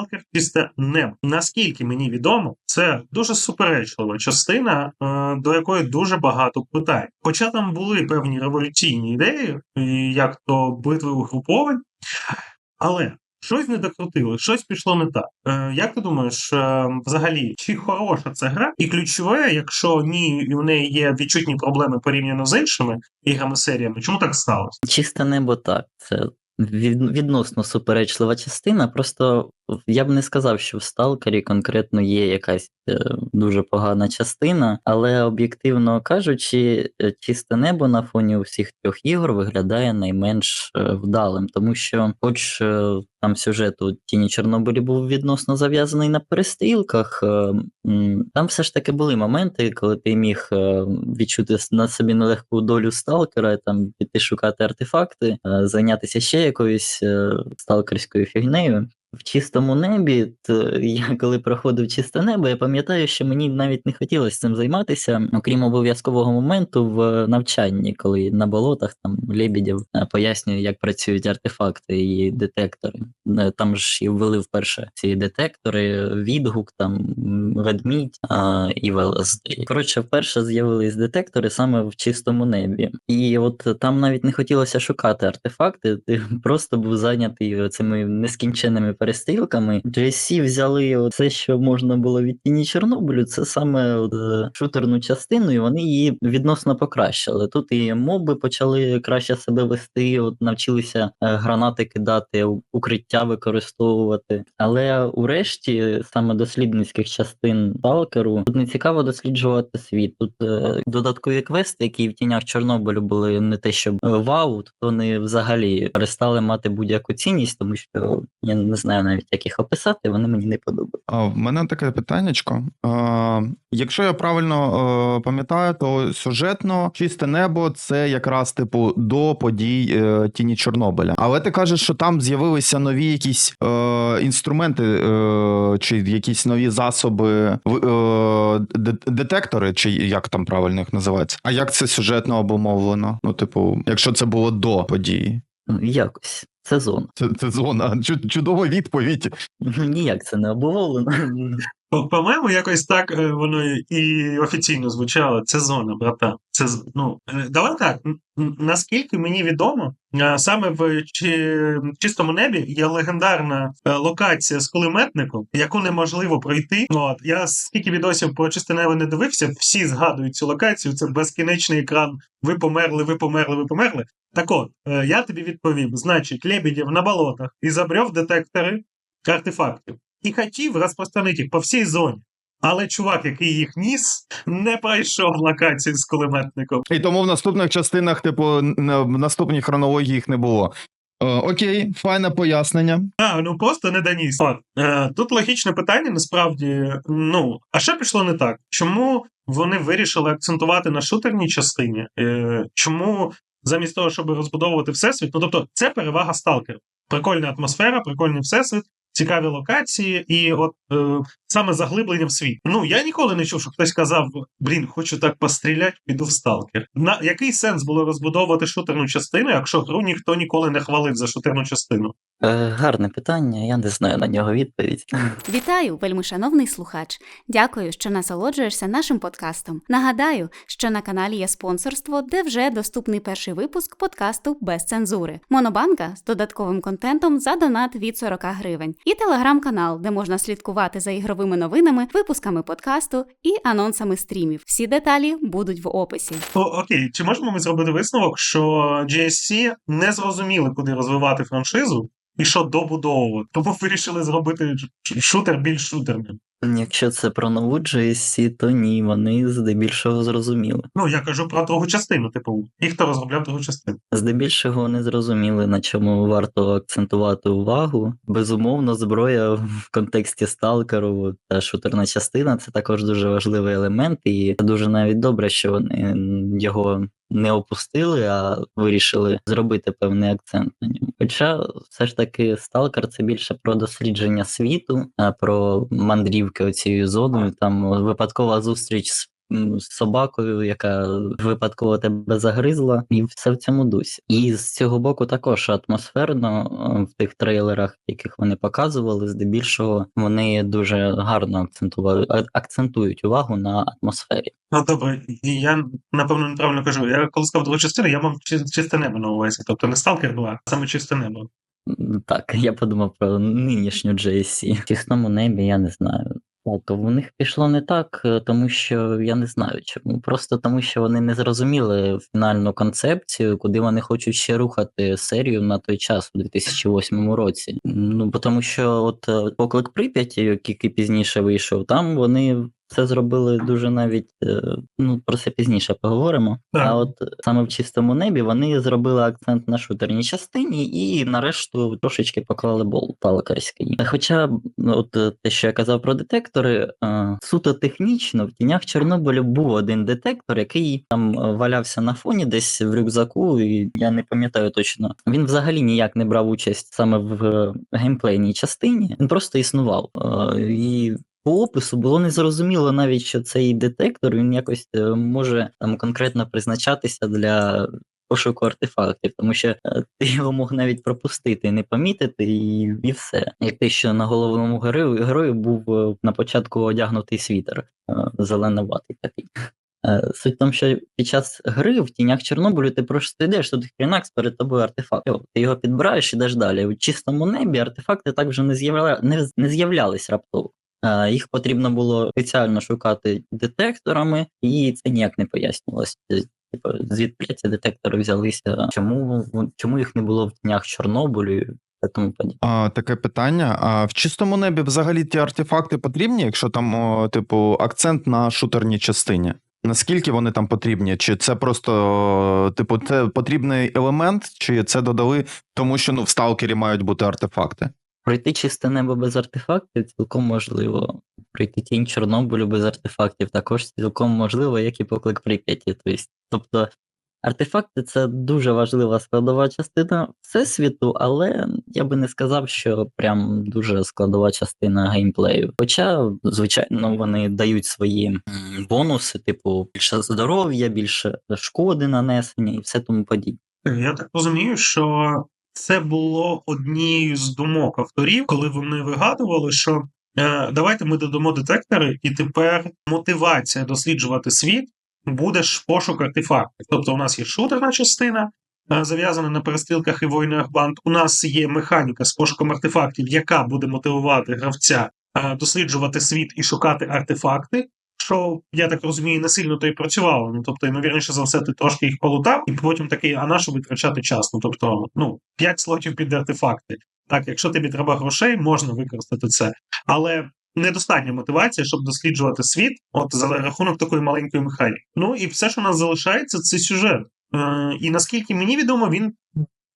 Сталкер Чисте небо. Наскільки мені відомо, це дуже суперечлива частина, е, до якої дуже багато питань. Хоча там були певні революційні ідеї, як то битви угруповань, але щось не докрутили, щось пішло не так. Е, як ти думаєш, е, взагалі, чи хороша ця гра? І ключове, якщо ні, і в неї є відчутні проблеми порівняно з іншими іграми серіями, чому так сталося? Чисте небо так. Це від, відносно суперечлива частина. Просто я б не сказав, що в Сталкері конкретно є якась е, дуже погана частина, але об'єктивно кажучи, е, чисте небо на фоні усіх трьох ігор виглядає найменш е, вдалим, тому що, хоч там сюжет у тіні Чорнобилі був відносно зав'язаний на перестрілках, там все ж таки були моменти, коли ти міг відчути на собі нелегку долю сталкера, там піти шукати артефакти, зайнятися ще якоюсь сталкерською фігнею. В чистому небі, то я коли проходив чисте небо, я пам'ятаю, що мені навіть не хотілося цим займатися, окрім обов'язкового моменту в навчанні, коли на болотах там Лебедєв е, пояснює, як працюють артефакти і детектори. Е, Там ж і ввели вперше ці детектори, відгук, там ведмідь а, і ВЛСД. Коротше, вперше з'явились детектори саме в чистому небі. І от там навіть не хотілося шукати артефакти, ти просто був зайнятий цими нескінченними перестрілками. GSC взяли все, що можна було від тіні Чорнобилю, це саме от, е, шутерну частину, і вони її відносно покращили. Тут і моби почали краще себе вести, от навчилися е, гранати кидати, укриття використовувати. Але у решті саме дослідницьких частин Сталкеру тут не цікаво досліджувати світ. Тут е, додаткові квести, які в тінях Чорнобилю були не те, щоб е, вау, то вони взагалі перестали мати будь-яку цінність, тому що я не знаю навіть як їх описати, вони мені не подобаються. А, В мене таке питаннячко. А, якщо я правильно е, пам'ятаю, то сюжетно чисте небо це якраз типу до подій е, тіні Чорнобиля. Але ти кажеш, що там з'явилися нові якісь е, інструменти е, чи якісь нові засоби, е, детектори, чи як там правильно їх називається? А як це сюжетно обумовлено? Ну, типу, якщо це було до події. Ну, Якось. Це зона. Це, це зона. Чу- Чудова відповідь. Ніяк це не обумовлено. По- По-моєму, якось так е, воно і офіційно звучало. Це зона, брата. Це ну е, давай так. Наскільки мені відомо, е, саме в чистому небі є легендарна локація з кулеметником, яку неможливо пройти. От я скільки відосів про чисте небо не дивився, всі згадують цю локацію. Це безкінечний екран. Ви померли, ви померли, ви померли. Так от, я тобі відповім: значить, Лебедєв на болотах і забрав детектори артефактів і хотів розпространити їх по всій зоні. Але чувак, який їх ніс, не пройшов локацію з кулеметником. І тому в наступних частинах, типу, в наступній хронології їх не було. Е, окей, файне пояснення. А, ну просто не доніс. От, е, тут логічне питання, насправді. Ну, а що пішло не так? Чому вони вирішили акцентувати на шутерній частині? Е, чому замість того, щоб розбудовувати всесвіт? Ну тобто, це перевага сталкерів. Прикольна атмосфера, прикольний всесвіт, цікаві локації, і от е, саме заглиблення в світ. Ну я ніколи не чув, що хтось казав: блін, хочу так постріляти, піду в сталкер. На який сенс було розбудовувати шутерну частину, якщо гру ніхто ніколи не хвалив за шутерну частину? Е, Гарне питання, я не знаю на нього відповідь. Вітаю, вельмишановний слухач. Дякую, що насолоджуєшся нашим подкастом. Нагадаю, що на каналі є спонсорство, де вже доступний перший випуск подкасту без цензури. Монобанка з додатковим контентом за донат від 40 гривень. І телеграм-канал, де можна слідкувати за ігровими новинами, випусками подкасту і анонсами стрімів. Всі деталі будуть в описі. О, окей, чи можемо ми зробити висновок, що GSC не зрозуміли, куди розвивати франшизу і що добудовувати, тому вирішили зробити шутер більш шутерним. Якщо це про нову GSC, то ні, вони здебільшого зрозуміли. Ну я кажу про другу частину, типу, і хто розробляв другу частину. Здебільшого не зрозуміли, на чому варто акцентувати увагу. Безумовно, зброя в контексті сталкеру та шутерна частина це також дуже важливий елемент, і дуже навіть добре, що вони його не опустили, а вирішили зробити певний акцент на ньому. Хоча все ж таки сталкер це більше про дослідження світу, а про мандрівки оцією зоною. Там випадкова зустріч з з собакою, яка випадково тебе загризла, і все в цьому дусі. І з цього боку також атмосферно е, в тих трейлерах, яких вони показували, здебільшого вони дуже гарно акцентували акцентують увагу на атмосфері. Ну добре, я напевно неправильно кажу. Я коли сказав другу частину, я мав чи- чисте небо на увазі. Тобто не Stalker 2, а саме чисте небо. Так, я подумав про нинішню JSC. В тісному небі я не знаю. Так, в них пішло не так, е, тому що я не знаю чому. Просто тому, що вони не зрозуміли фінальну концепцію, куди вони хочуть ще рухати серію на той час, у 2008 році. Ну, тому що от е, поклик Прип'яті, який пізніше вийшов, там вони все зробили дуже навіть. е, Ну, про це пізніше поговоримо. Так. А от саме в чистому небі вони зробили акцент на шутерній частині і нарешту трошечки поклали болт палкарський. Хоча ну, от е, те, що я казав про детектори, е, суто технічно в тінях Чорнобилю був один детектор, який там валявся на фоні десь в рюкзаку, і я не пам'ятаю точно. Він взагалі ніяк не брав участь саме в геймплейній частині. Він просто існував. І по опису було незрозуміло навіть, що цей детектор він якось е, може там конкретно призначатися для пошуку артефактів, тому що е, ти його мог навіть пропустити не помітити, і, і все. Як те, що на головному герою, герою був е, на початку одягнутий світер, зеленуватий такий. Суть в тому, що під час гри в тінях Чорнобилю ти просто йдеш, тут хрінакс перед тобою артефакт. Ти його підбираєш і йдеш далі. У чистому небі артефакти так вже не, з'явля... не, не з'являлись раптово. Е, Їх потрібно було спеціально шукати детекторами, і це ніяк не пояснювалося. Типу, звідки ці детектори взялися, чому, чому їх не було в тінях Чорнобилю тому подібне. А, таке питання. А в чистому небі взагалі ті артефакти потрібні, якщо там, о, типу, акцент на шутерній частині? Наскільки вони там потрібні? Чи це просто, типу, це потрібний елемент, чи це додали, тому що ну, в сталкері мають бути артефакти? Пройти чисте небо без артефактів цілком можливо. Пройти тінь Чорнобилю без артефактів також цілком можливо, як і поклик Прип'яті. Тобто, тобто артефакти це дуже важлива складова частина всесвіту, але я би не сказав, що прям дуже складова частина геймплею. Хоча, звичайно, вони дають свої бонуси, типу більше здоров'я, більше шкоди нанесення і все тому подібне. Я так розумію, що це було однією з думок авторів, коли вони вигадували, що е, давайте ми додамо детектори, і тепер мотивація досліджувати світ буде ж пошук артефактів. Тобто, у нас є шутерна частина, е, зав'язана на перестрілках і воїнах банд. У нас є механіка з пошуком артефактів, яка буде мотивувати гравця е, досліджувати світ і шукати артефакти. Що я так розумію, не сильно то й працювало. Ну тобто, ймовірніше за все, ти трошки їх полутав, і потім такий, а на що витрачати час? Ну тобто, ну 5 слотів під артефакти. Так, якщо тобі треба грошей, можна використати це, але недостатня мотивація, щоб досліджувати світ, от за рахунок такої маленької механіки. Ну і все, що у нас залишається, це сюжет. Е, і наскільки мені відомо, він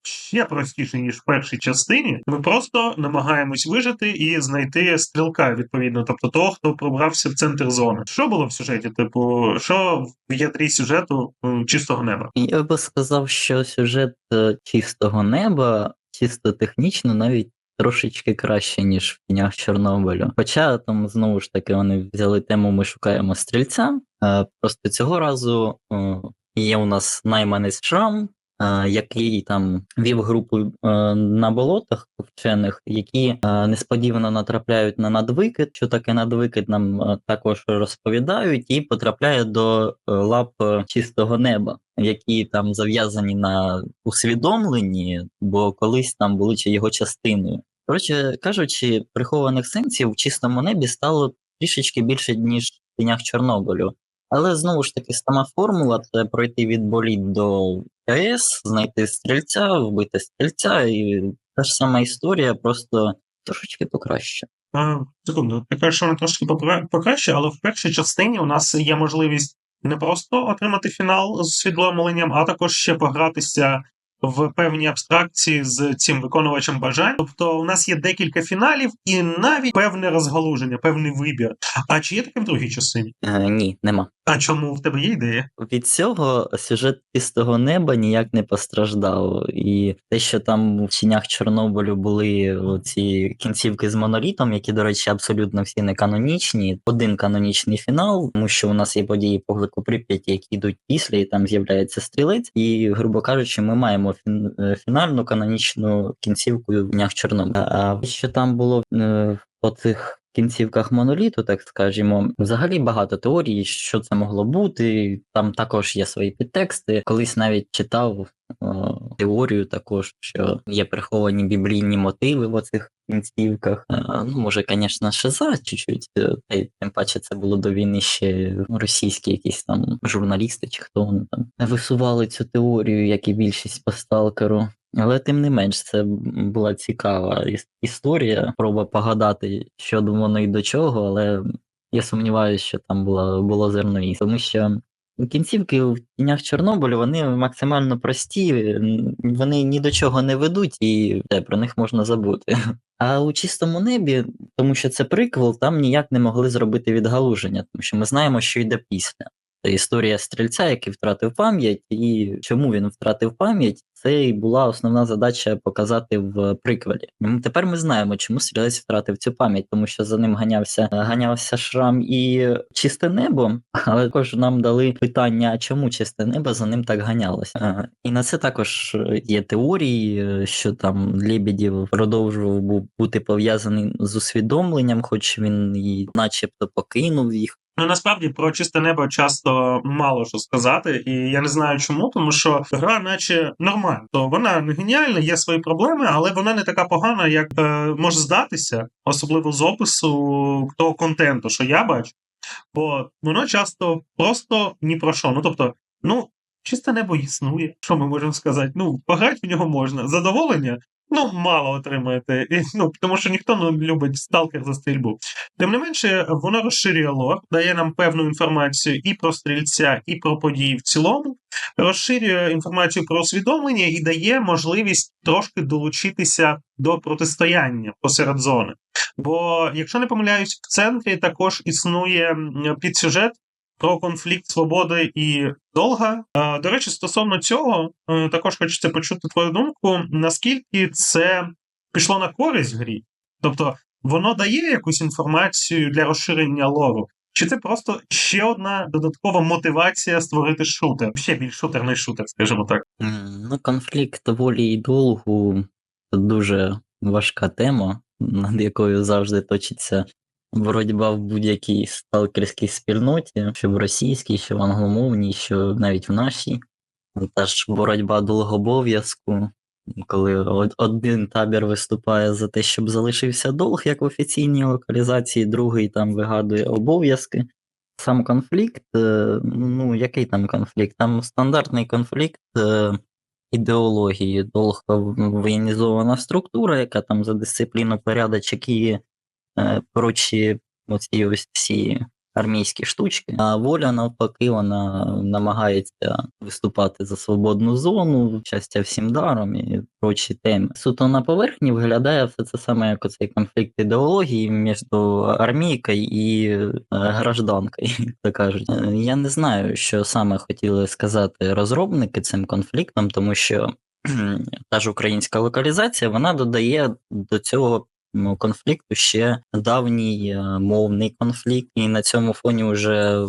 ще простіший, ніж в першій частині. Ми просто намагаємось вижити і знайти стрілка, відповідно, тобто того, хто пробрався в центр зони. Що було в сюжеті? Типу, що в ядрі сюжету чистого неба? Я би сказав, що сюжет е, чистого неба, чисто технічно, навіть трошечки краще, ніж в тінях Чорнобилю. Хоча там знову ж таки вони взяли тему Ми шукаємо стрільця. Е, Просто цього разу е, є у нас найманець Шрам. Е, Який там вів групу е, на болотах вчених, які е, несподівано натрапляють на надвикид. Що таке надвикид, нам також розповідають, і потрапляє до лап чистого неба, які там зав'язані на усвідомленні, бо колись там були чи його частиною. Коротше кажучи, прихованих сенсів в чистому небі стало трішечки більше, ніж в тінях Чорнобилю. Але знову ж таки, сама формула це пройти від боліт до КС, знайти стрільця, вбити стрільця, і та ж сама історія, просто трошечки покраще. А, секунду, ти що вона трошки покраще, але в першій частині у нас є можливість не просто отримати фінал з усвідомленням, а також ще погратися в певній абстракції з цим виконувачем бажань. Тобто, у нас є декілька фіналів і навіть певне розгалуження, певний вибір. А чи є таке в другій частині? Е, ні, нема. А чому в тебе є ідея? Від цього сюжет чистого неба ніяк не постраждав. І те, що там в тінях Чорнобилю були ці кінцівки з монолітом, які, до речі, абсолютно всі не канонічні. Один канонічний фінал, тому що у нас є події поклику Прип'яті, які йдуть після, і там з'являється стрілець. І, грубо кажучи, ми маємо фінальну канонічну кінцівку в днях Чорнобиля. А що там було е, по цих кінцівках моноліту, так скажімо, взагалі багато теорій, що це могло бути. Там також є свої підтексти. Колись навіть читав е, теорію, також що є приховані біблійні мотиви в оцих кінцівках. Е, ну, може, звісно, шиза чуть-чуть, е, та й тим паче це було до війни ще російські якісь там журналісти, чи хто вони там висували цю теорію, як і більшість по сталкеру. Але тим не менш, це була цікава історія, проба погадати, що воно і до чого, але я сумніваюся, що там було, було зерно істини. Тому що кінцівки в тінях Чорнобилю вони максимально прості, вони ні до чого не ведуть, і те, про них можна забути. А у чистому небі, тому що це приквел, там ніяк не могли зробити відгалуження, тому що ми знаємо, що йде після. Це історія стрільця, який втратив пам'ять, і чому він втратив пам'ять, це і була основна задача показати в приквелі. Тепер ми знаємо, чому стрілець втратив цю пам'ять, тому що за ним ганявся, ганявся шрам і чисте небо, але також нам дали питання, чому чисте небо за ним так ганялося. Е, І на це також є теорії, е, що там Лебедєв продовжував бу- бути пов'язаний з усвідомленням, хоч він і начебто покинув їх. Ну насправді про чисте небо часто мало що сказати, і я не знаю чому, тому що гра, наче нормальна. То вона не геніальна, є свої проблеми, але вона не така погана, як е, може здатися, особливо з опису того контенту, що я бачу. Бо воно часто просто ні про що. Ну тобто, ну. Чисте небо існує, що ми можемо сказати? Ну, пограти в нього можна. Задоволення? Ну, мало отримаєте. І, ну, тому що ніхто не любить сталкер за стрільбу. Тим не менше, воно розширює лор, дає нам певну інформацію і про стрільця, і про події в цілому, розширює інформацію про усвідомлення і дає можливість трошки долучитися до протистояння посеред зони. Бо, якщо не помиляюсь, в центрі також існує підсюжет про конфлікт свободи і долга. До речі, стосовно цього, е, також хочеться почути твою думку, наскільки це пішло на користь грі. Тобто воно дає якусь інформацію для розширення лору? Чи це просто ще одна додаткова мотивація створити шутер? Ще більш шутерний шутер, скажімо так. Ну, конфлікт волі і долгу це дуже важка тема, над якою завжди точиться боротьба в будь-якій сталкерській спільноті, що в російській, що в англомовній, що навіть в нашій. Та ж боротьба долгобов'язку, коли один табір виступає за те, щоб залишився долг, як в офіційній локалізації, другий там вигадує обов'язки. Сам конфлікт, е, ну який там конфлікт? Там стандартний конфлікт е, ідеології, долг воєнізована структура, яка там за дисципліну порядочок і прочі оці ось всі армійські штучки. А воля, навпаки, вона намагається виступати за свободну зону, щастя всім даром і прочі теми. Суто на поверхні виглядає все це саме як оцей конфлікт ідеології між армійкою і е, гражданкою, то кажуть. Е, Я не знаю, що саме хотіли сказати розробники цим конфліктом, тому що та ж українська локалізація вона додає до цього конфлікту ще давній е, мовний конфлікт, і на цьому фоні вже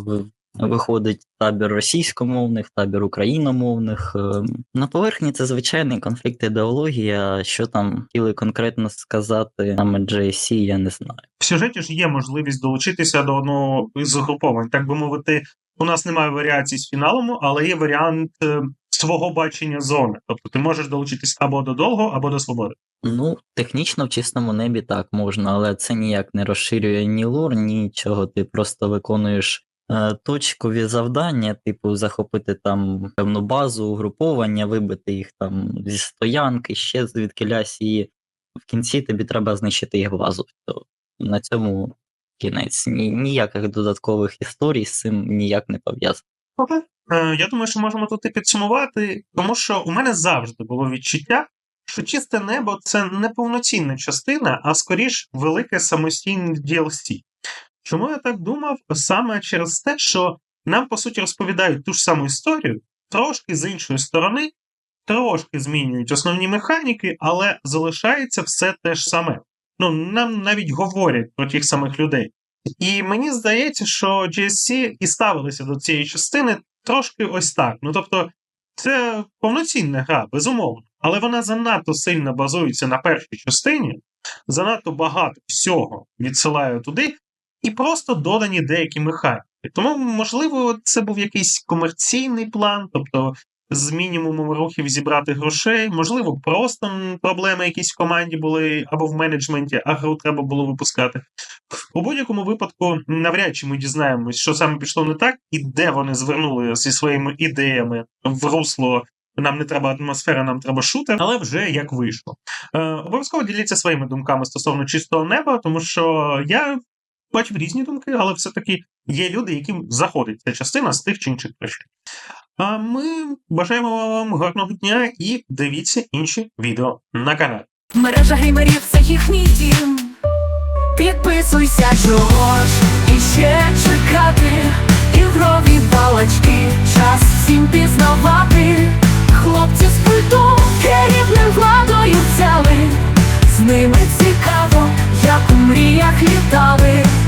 виходить табір російськомовних, табір україномовних. Е, На поверхні це звичайний конфлікт ідеології, а що там хотіли конкретно сказати саме JC, я не знаю. В сюжеті ж є можливість долучитися до одного з угруповань. Так би мовити, у нас немає варіацій з фіналом, але є варіант е, свого бачення зони. Тобто ти можеш долучитись або до довго, або до свободи. Ну, технічно в чистому небі так можна, але це ніяк не розширює ні лор, нічого. Ти просто виконуєш точкові завдання, типу захопити там певну базу, угруповання, вибити їх там зі стоянки, ще звідки лясь, і в кінці тобі треба знищити їх базу. То на цьому кінець. Ні, ніяких додаткових історій з цим ніяк не пов'язано. Окей. е, я думаю, що можемо тут і підсумувати, тому що у мене завжди було відчуття, що чисте небо це не повноцінна частина, а скоріш велике самостійне DLC. Чому я так думав? Саме через те, що нам, по суті, розповідають ту ж саму історію, трошки з іншої сторони, трошки змінюють основні механіки, але залишається все те ж саме. Ну, нам навіть говорять про тих самих людей. І мені здається, що GSC і ставилися до цієї частини трошки ось так. Ну тобто, це повноцінна гра, безумовно, але вона занадто сильно базується на першій частині, занадто багато всього відсилає туди, і просто додані деякі механіки. Тому, можливо, це був якийсь комерційний план, тобто з мінімумом рухів зібрати грошей, можливо, просто проблеми якісь в команді були або в менеджменті, а гру треба було випускати. У будь-якому випадку, навряд чи ми дізнаємось, що саме пішло не так, і де вони звернули зі своїми ідеями в русло. Нам не треба атмосфера, нам треба шутер, але вже як вийшло. Е, обов'язково діліться своїми думками стосовно чистого неба, тому що я бачив різні думки, але все-таки є люди, яким заходить ця частина з тих чи інших причин. А ми бажаємо вам гарного дня і дивіться інші відео на каналі. Мережа геймерів це їхній дім. Підписуйся, чого ж іще чекати. Ігрові балачки, час всім пізнавати. Хлопці з пульту керівним владою взяли. З ними цікаво, як у мріях літати.